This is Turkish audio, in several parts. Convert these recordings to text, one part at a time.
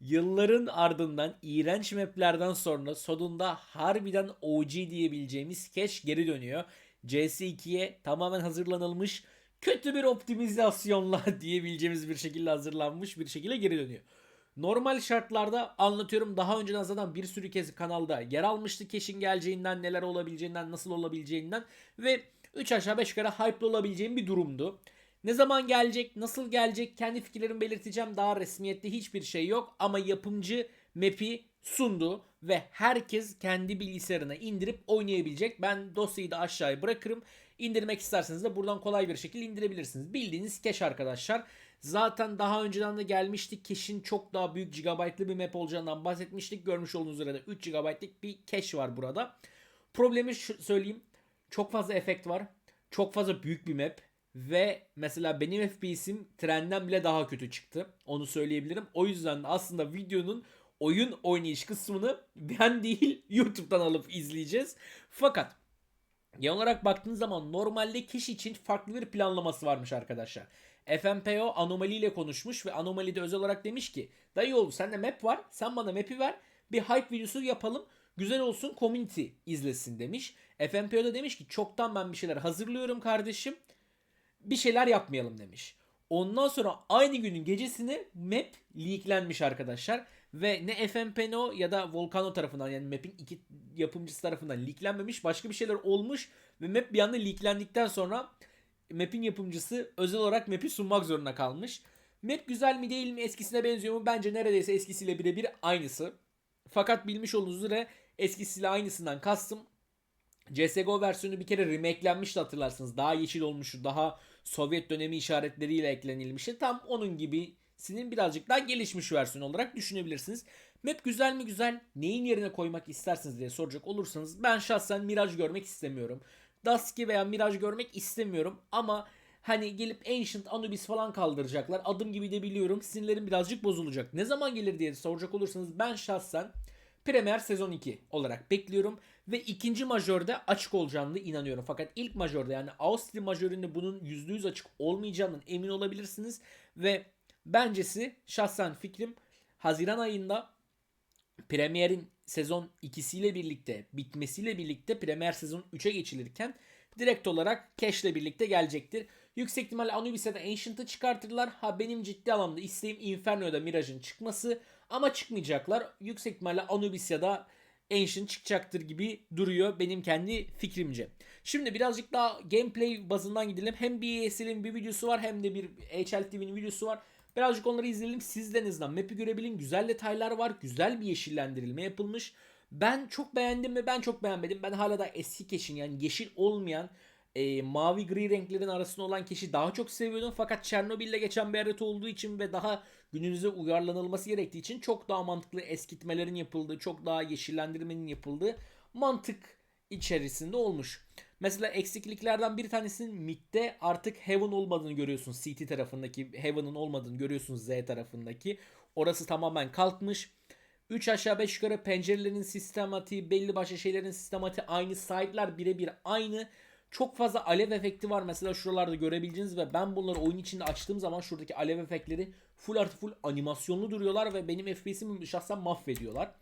Yılların ardından iğrenç maplerden sonra sonunda harbiden OG diyebileceğimiz cache geri dönüyor. CS2'ye tamamen hazırlanılmış kötü bir optimizasyonla diyebileceğimiz bir şekilde hazırlanmış bir şekilde geri dönüyor. Normal şartlarda anlatıyorum daha önceden zaten bir sürü kez kanalda yer almıştı keşin geleceğinden, neler olabileceğinden, nasıl olabileceğinden ve 3 aşağı 5 yukarı hype'lı olabileceğim bir durumdu. Ne zaman gelecek, nasıl gelecek kendi fikirlerimi belirteceğim. Daha resmiyette hiçbir şey yok ama yapımcı map'i sundu ve herkes kendi bilgisayarına indirip oynayabilecek. Ben dosyayı da aşağıya bırakırım. İndirmek isterseniz de buradan kolay bir şekilde indirebilirsiniz. Bildiğiniz cache arkadaşlar. Zaten daha önceden de gelmiştik. Cache'in çok daha büyük gigabaytlı bir map olacağından bahsetmiştik. Görmüş olduğunuz üzere de 3 gigabaytlık bir cache var burada. Problemi söyleyeyim. Çok fazla efekt var. Çok fazla büyük bir map. Ve mesela benim FPS'im trenden bile daha kötü çıktı. Onu söyleyebilirim. O yüzden de aslında videonun oyun oynayış kısmını ben değil YouTube'dan alıp izleyeceğiz. Fakat genel olarak baktığınız zaman normalde kişi için farklı bir planlaması varmış arkadaşlar. FMPO Anomali ile konuşmuş ve Anomali de özel olarak demiş ki dayı oğlu sende map var sen bana map'i ver bir hype videosu yapalım güzel olsun community izlesin demiş. FMPO da demiş ki çoktan ben bir şeyler hazırlıyorum kardeşim bir şeyler yapmayalım demiş. Ondan sonra aynı günün gecesini map leaklenmiş arkadaşlar. Ve ne FMPNO ya da Volcano tarafından yani map'in iki yapımcısı tarafından leaklenmemiş. Başka bir şeyler olmuş ve map bir anda leaklendikten sonra map'in yapımcısı özel olarak map'i sunmak zorunda kalmış. Map güzel mi değil mi eskisine benziyor mu? Bence neredeyse eskisiyle birebir aynısı. Fakat bilmiş olduğunuz üzere eskisiyle aynısından kastım CSGO versiyonu bir kere remakelenmişti hatırlarsınız. Daha yeşil olmuştu. Daha Sovyet dönemi işaretleriyle eklenilmişti. Tam onun gibisinin birazcık daha gelişmiş versiyon olarak düşünebilirsiniz. Map güzel mi güzel? Neyin yerine koymak istersiniz diye soracak olursanız ben şahsen Mirage görmek istemiyorum. Dusky veya Mirage görmek istemiyorum ama hani gelip Ancient Anubis falan kaldıracaklar. Adım gibi de biliyorum sinirlerim birazcık bozulacak. Ne zaman gelir diye soracak olursanız ben şahsen Premier sezon 2 olarak bekliyorum ve ikinci majörde açık olacağını inanıyorum. Fakat ilk majörde yani Avusturya majöründe bunun %100 açık olmayacağından emin olabilirsiniz ve bencesi şahsen fikrim Haziran ayında Premier'in sezon 2'siyle birlikte bitmesiyle birlikte Premier sezon 3'e geçilirken direkt olarak Cash ile birlikte gelecektir. Yüksek ihtimalle Anubis'e de Ancient'ı çıkartırlar. Ha benim ciddi anlamda isteğim Inferno'da Mirage'ın çıkması. Ama çıkmayacaklar. Yüksek ihtimalle Anubis ya da Ancient çıkacaktır gibi duruyor benim kendi fikrimce. Şimdi birazcık daha gameplay bazından gidelim. Hem BSL'in bir videosu var hem de bir HL TV'nin videosu var. Birazcık onları izleyelim. Siz de en azından map'i görebilin. Güzel detaylar var. Güzel bir yeşillendirilme yapılmış. Ben çok beğendim mi? Ben çok beğenmedim. Ben hala da eski keşin yani yeşil olmayan e, mavi gri renklerin arasında olan keşi daha çok seviyordum. Fakat Çernobil'de geçen bir harita olduğu için ve daha günümüze uyarlanılması gerektiği için çok daha mantıklı eskitmelerin yapıldığı, çok daha yeşillendirmenin yapıldığı mantık içerisinde olmuş. Mesela eksikliklerden bir tanesinin midde artık Heaven olmadığını görüyorsun. CT tarafındaki Heaven'ın olmadığını görüyorsun Z tarafındaki. Orası tamamen kalkmış. 3 aşağı 5 yukarı pencerelerin sistematiği, belli başlı şeylerin sistematiği aynı. Side'lar birebir aynı. Çok fazla alev efekti var mesela şuralarda görebileceğiniz ve ben bunları oyun içinde açtığım zaman şuradaki alev efektleri full artı full animasyonlu duruyorlar ve benim FPS'imi şahsen mahvediyorlar.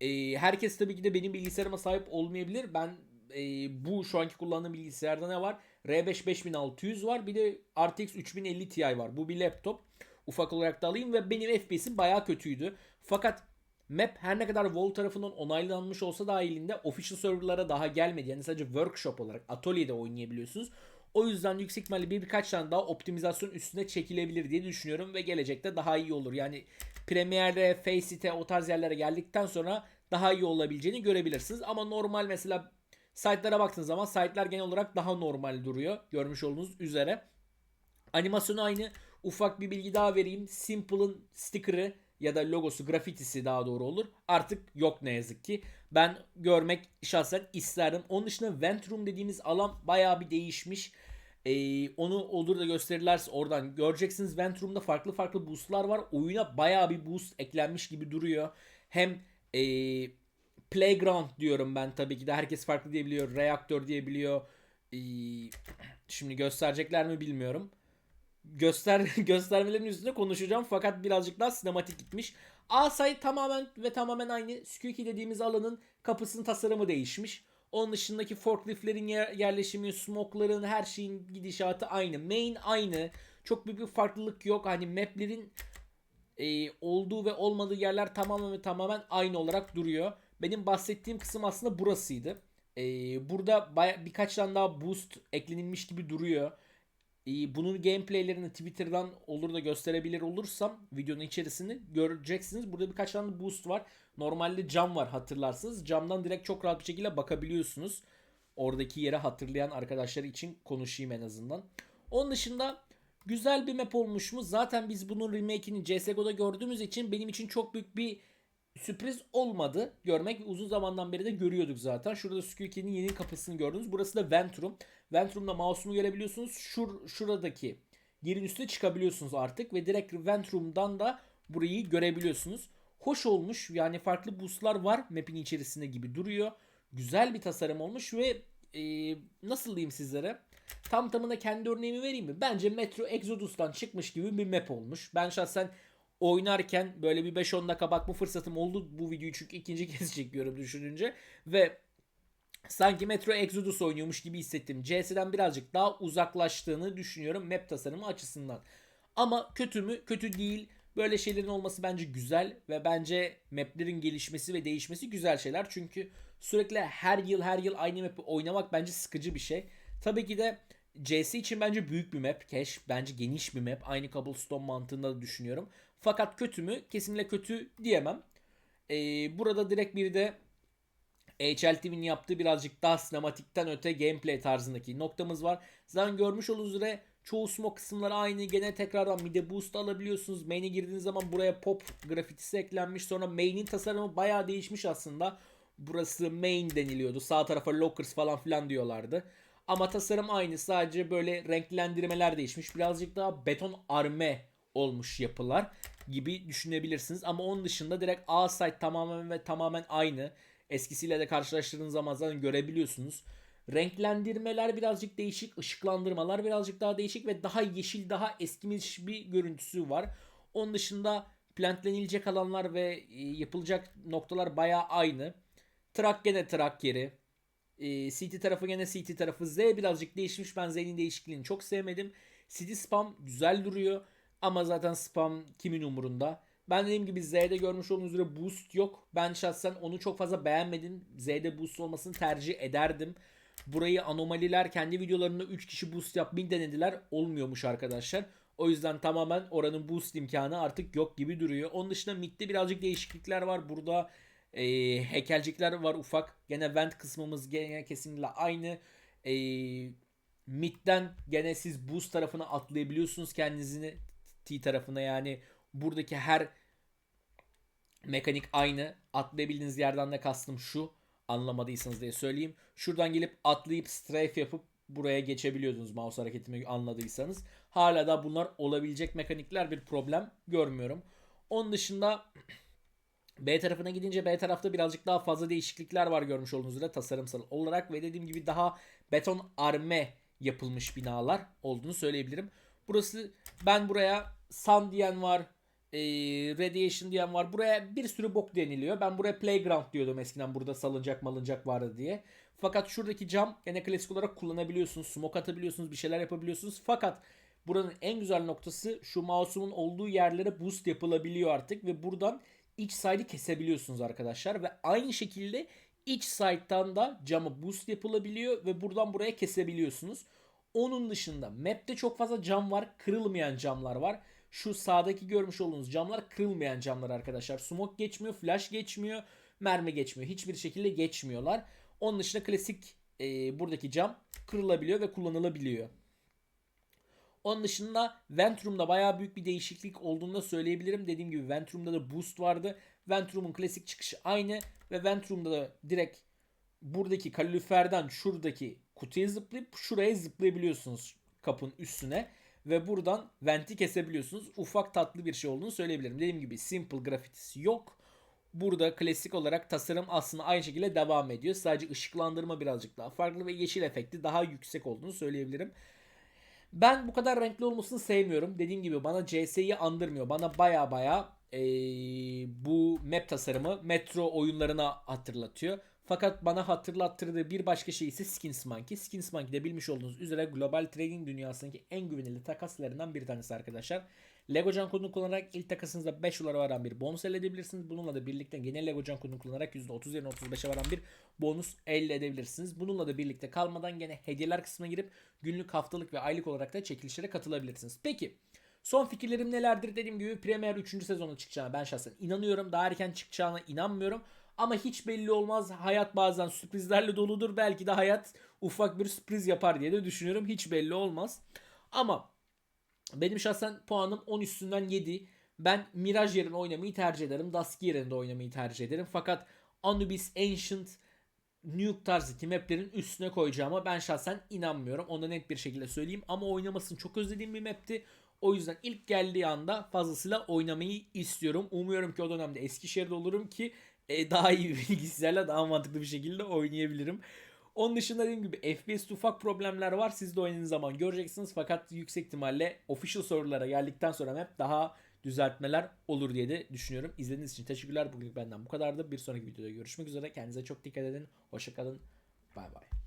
Ee, herkes tabii ki de benim bilgisayarıma sahip olmayabilir. Ben e, bu şu anki kullandığım bilgisayarda ne var? R5 5600 var. Bir de RTX 3050 Ti var. Bu bir laptop. Ufak olarak da alayım ve benim FPS'im bayağı kötüydü. Fakat Map her ne kadar Valve tarafından onaylanmış olsa dahilinde official serverlara daha gelmedi. Yani sadece workshop olarak atölyede oynayabiliyorsunuz. O yüzden yüksek ihtimalle bir birkaç tane daha optimizasyon üstüne çekilebilir diye düşünüyorum ve gelecekte daha iyi olur. Yani Premiere'e, Facet'e o tarz yerlere geldikten sonra daha iyi olabileceğini görebilirsiniz. Ama normal mesela site'lara baktığınız zaman site'ler genel olarak daha normal duruyor. Görmüş olduğunuz üzere. Animasyonu aynı. Ufak bir bilgi daha vereyim. Simple'ın sticker'ı ya da logosu, grafitisi daha doğru olur. Artık yok ne yazık ki. Ben görmek şahsen isterdim. Onun dışında Vent Room dediğimiz alan bayağı bir değişmiş. Ee, onu olur da gösterirlerse oradan göreceksiniz. Vent Room'da farklı farklı boostlar var. Oyuna bayağı bir boost eklenmiş gibi duruyor. Hem e, Playground diyorum ben tabii ki de. Herkes farklı diyebiliyor. Reaktör diyebiliyor. Ee, şimdi gösterecekler mi bilmiyorum. Göster göstermelerin üstüne konuşacağım fakat birazcık daha sinematik gitmiş. Asay tamamen ve tamamen aynı. Squeaky dediğimiz alanın kapısının tasarımı değişmiş. Onun dışındaki forkliftlerin yer- yerleşimi, smoke'ların her şeyin gidişatı aynı. Main aynı. Çok büyük bir farklılık yok. Hani maplerin e, olduğu ve olmadığı yerler tamamen ve tamamen aynı olarak duruyor. Benim bahsettiğim kısım aslında burasıydı. E, burada baya, birkaç tane daha boost eklenilmiş gibi duruyor. E, bunun gameplaylerini Twitter'dan olur da gösterebilir olursam videonun içerisini göreceksiniz. Burada birkaç tane boost var. Normalde cam var hatırlarsınız. Camdan direkt çok rahat bir şekilde bakabiliyorsunuz. Oradaki yere hatırlayan arkadaşlar için konuşayım en azından. Onun dışında güzel bir map olmuş mu? Zaten biz bunun remake'ini CSGO'da gördüğümüz için benim için çok büyük bir sürpriz olmadı. Görmek uzun zamandan beri de görüyorduk zaten. Şurada Squeaky'nin yeni kapısını gördünüz. Burası da Ventrum. Ventrum'da mouse'umu görebiliyorsunuz. Şur şuradaki yerin üstüne çıkabiliyorsunuz artık ve direkt Ventrum'dan da burayı görebiliyorsunuz. Hoş olmuş. Yani farklı boostlar var map'in içerisinde gibi duruyor. Güzel bir tasarım olmuş ve e, nasıl diyeyim sizlere? Tam tamına kendi örneğimi vereyim mi? Bence Metro Exodus'tan çıkmış gibi bir map olmuş. Ben şahsen oynarken böyle bir 5-10 dakika bakma fırsatım oldu bu videoyu çünkü ikinci kez çekiyorum düşününce ve sanki Metro Exodus oynuyormuş gibi hissettim. CS'den birazcık daha uzaklaştığını düşünüyorum map tasarımı açısından. Ama kötü mü? Kötü değil. Böyle şeylerin olması bence güzel ve bence maplerin gelişmesi ve değişmesi güzel şeyler. Çünkü sürekli her yıl her yıl aynı map'i oynamak bence sıkıcı bir şey. Tabii ki de CS için bence büyük bir map. Cache bence geniş bir map. Aynı cobblestone mantığında da düşünüyorum. Fakat kötü mü? Kesinlikle kötü diyemem. Ee, burada direkt bir de HLTV'nin yaptığı birazcık daha sinematikten öte gameplay tarzındaki noktamız var. Zaten görmüş olduğunuz üzere çoğu smoke kısımları aynı. Gene tekrardan mide boost alabiliyorsunuz. Main'e girdiğiniz zaman buraya pop grafitisi eklenmiş. Sonra main'in tasarımı bayağı değişmiş aslında. Burası main deniliyordu. Sağ tarafa lockers falan filan diyorlardı. Ama tasarım aynı. Sadece böyle renklendirmeler değişmiş. Birazcık daha beton arme olmuş yapılar gibi düşünebilirsiniz. Ama onun dışında direkt A site tamamen ve tamamen aynı. Eskisiyle de karşılaştırdığınız zaman zaten görebiliyorsunuz. Renklendirmeler birazcık değişik, ışıklandırmalar birazcık daha değişik ve daha yeşil, daha eskimiş bir görüntüsü var. Onun dışında plantlenilecek alanlar ve e, yapılacak noktalar bayağı aynı. Trak gene trak yeri. E, CT tarafı gene CT tarafı. Z birazcık değişmiş. Ben Z'nin değişikliğini çok sevmedim. City spam güzel duruyor. Ama zaten spam kimin umurunda? Ben dediğim gibi Z'de görmüş olduğunuz üzere boost yok. Ben şahsen onu çok fazla beğenmedim. Z'de boost olmasını tercih ederdim. Burayı anomaliler kendi videolarında 3 kişi boost yapmayı denediler. Olmuyormuş arkadaşlar. O yüzden tamamen oranın boost imkanı artık yok gibi duruyor. Onun dışında midde birazcık değişiklikler var. Burada e, heykelcikler var ufak. Gene vent kısmımız gene kesinlikle aynı. E, midden gene siz boost tarafına atlayabiliyorsunuz kendinizi T tarafına yani buradaki her mekanik aynı. Atlayabildiğiniz yerden de kastım şu. Anlamadıysanız diye söyleyeyim. Şuradan gelip atlayıp strafe yapıp buraya geçebiliyordunuz mouse hareketimi anladıysanız. Hala da bunlar olabilecek mekanikler bir problem görmüyorum. Onun dışında B tarafına gidince B tarafta birazcık daha fazla değişiklikler var görmüş olduğunuz üzere tasarımsal olarak ve dediğim gibi daha beton arme yapılmış binalar olduğunu söyleyebilirim. Burası ben buraya sun diyen var, e, radiation diyen var. Buraya bir sürü bok deniliyor. Ben buraya playground diyordum eskiden burada salıncak malıncak vardı diye. Fakat şuradaki cam gene klasik olarak kullanabiliyorsunuz. Smoke atabiliyorsunuz. Bir şeyler yapabiliyorsunuz. Fakat buranın en güzel noktası şu mouse'umun olduğu yerlere boost yapılabiliyor artık. Ve buradan iç side'i kesebiliyorsunuz arkadaşlar. Ve aynı şekilde iç side'dan da cama boost yapılabiliyor. Ve buradan buraya kesebiliyorsunuz. Onun dışında map'te çok fazla cam var. Kırılmayan camlar var. Şu sağdaki görmüş olduğunuz camlar kırılmayan camlar arkadaşlar. Smoke geçmiyor, flash geçmiyor, mermi geçmiyor. Hiçbir şekilde geçmiyorlar. Onun dışında klasik e, buradaki cam kırılabiliyor ve kullanılabiliyor. Onun dışında Ventrum'da bayağı büyük bir değişiklik olduğunu da söyleyebilirim. Dediğim gibi Ventrum'da da boost vardı. Ventrum'un klasik çıkışı aynı ve Ventrum'da da direkt buradaki kaloriferden şuradaki kutuya zıplayıp şuraya zıplayabiliyorsunuz kapının üstüne ve buradan venti kesebiliyorsunuz. Ufak tatlı bir şey olduğunu söyleyebilirim. Dediğim gibi simple grafitisi yok. Burada klasik olarak tasarım aslında aynı şekilde devam ediyor. Sadece ışıklandırma birazcık daha farklı ve yeşil efekti daha yüksek olduğunu söyleyebilirim. Ben bu kadar renkli olmasını sevmiyorum. Dediğim gibi bana CS'yi andırmıyor. Bana baya baya eee, bu map tasarımı Metro oyunlarına hatırlatıyor. Fakat bana hatırlattırdığı bir başka şey ise Skins Monkey. Skins Monkey de bilmiş olduğunuz üzere global trading dünyasındaki en güvenilir takaslarından bir tanesi arkadaşlar. Lego Can kodunu kullanarak ilk takasınızda 5 dolara varan bir bonus elde edebilirsiniz. Bununla da birlikte genel Lego Can kodunu kullanarak %30 yerine 35'e varan bir bonus elde edebilirsiniz. Bununla da birlikte kalmadan gene hediyeler kısmına girip günlük, haftalık ve aylık olarak da çekilişlere katılabilirsiniz. Peki son fikirlerim nelerdir? Dediğim gibi Premier 3. sezonu çıkacağına ben şahsen inanıyorum. Daha erken çıkacağına inanmıyorum. Ama hiç belli olmaz. Hayat bazen sürprizlerle doludur. Belki de hayat ufak bir sürpriz yapar diye de düşünüyorum. Hiç belli olmaz. Ama benim şahsen puanım 10 üstünden 7. Ben Mirage yerine oynamayı tercih ederim. Dusky yerine de oynamayı tercih ederim. Fakat Anubis, Ancient, Nuke tarzı maplerin üstüne koyacağıma ben şahsen inanmıyorum. Onu net bir şekilde söyleyeyim. Ama oynamasını çok özlediğim bir mapti. O yüzden ilk geldiği anda fazlasıyla oynamayı istiyorum. Umuyorum ki o dönemde Eskişehir'de olurum ki e, daha iyi bilgisayarla daha mantıklı bir şekilde oynayabilirim. Onun dışında dediğim gibi FPS'te ufak problemler var. Siz de oynadığınız zaman göreceksiniz. Fakat yüksek ihtimalle official sorulara geldikten sonra hep daha düzeltmeler olur diye de düşünüyorum. İzlediğiniz için teşekkürler. Bugün benden bu kadardı. Bir sonraki videoda görüşmek üzere. Kendinize çok dikkat edin. Hoşçakalın. Bay bay.